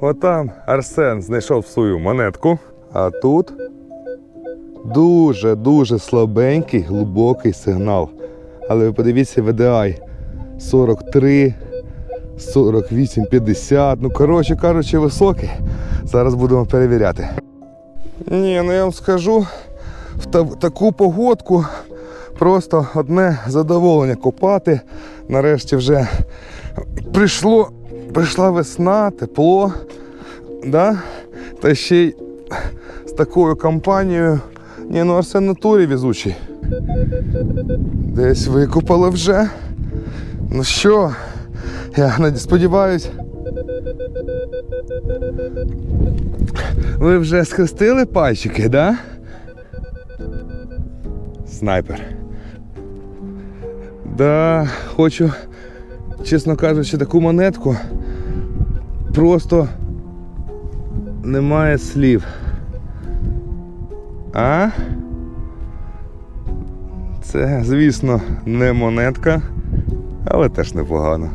Отам Арсен знайшов свою монетку, а тут дуже-дуже слабенький, глибокий сигнал. Але ви подивіться VDI 43, 48, 50. Ну, коротше кажучи, високий. Зараз будемо перевіряти. Ні, ну я вам скажу, в та- таку погодку просто одне задоволення копати. Нарешті вже прийшло, прийшла весна, тепло. Да? Та ще й з такою компанією. Ні, ну Арсен в натурі везучий. Десь викопали вже. Ну що, я сподіваюсь. Ви вже схрестили пальчики, да? Снайпер. Да, хочу, чесно кажучи, таку монетку. Просто немає слів. А? Це, звісно, не монетка, але теж непогано.